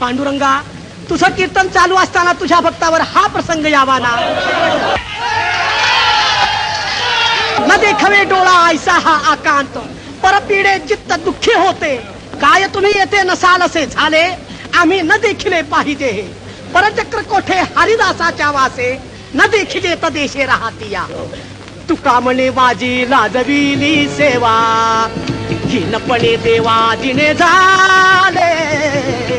पांडुरंगा तुझं कीर्तन चालू असताना तुझ्या भक्तावर हा प्रसंग यावा ना. न देखवे डोळा ऐसा हा आकांत. परपीडे चित्त दुःखी होते. काय तुम्ही येते नसाल असे झाले? आम्ही न देखिले पाहिजे. हे परचक्र कोठे हरिदासाच्या वासे? न देखिले तदेशे राहतिया. तुका म्हणे माझी लाजविली सेवा. हिनपणे देवा जिने झाले.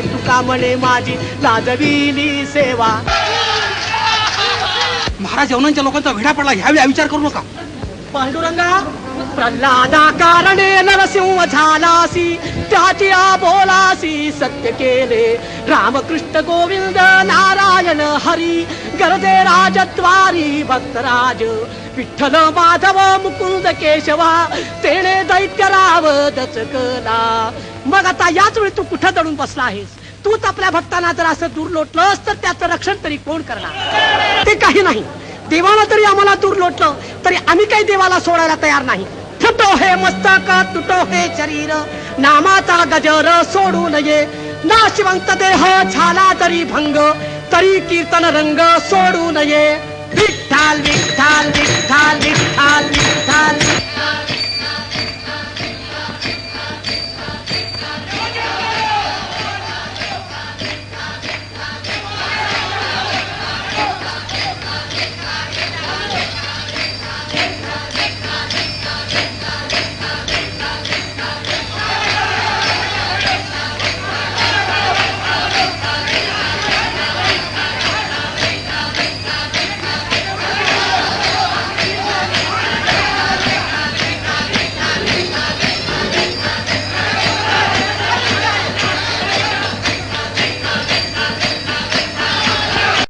तुका म्हणे माझी लाजविली सेवा. महाराज यवनांच्या लोकांचा वेढा पडला ह्यावेळी विचार करू नका. पांडुरंगा प्रल्हादा कारणे नरसिंह झालासी त्याची बोलासी सत्य केले. रामकृष्ण गोविंद नारायण हरी गरजे राजद्वारी भक्तराज. विठ्ठल माधव मुकुंद केशवा तेणे दैत्य राव दचकला मग आता याच वेळी तू कुठं दडून बसला आहेस? तूच आपल्या भक्तांना जर असं दूर लोटलंस तर त्याचं रक्षण तरी कोण करणार? ते काही नाही. देवाला जरी आम्हाला दूर लोटलं तरी आम्ही काही देवाला सोडायला तयार नाही. फुटो हे मस्तक तुटो हे शरीर नामाचा गजर सोडू नये नाशिवंत देह झाला तरी भंग तरी कीर्तन रंग सोडू नये विठ्ठल विठ्ठल.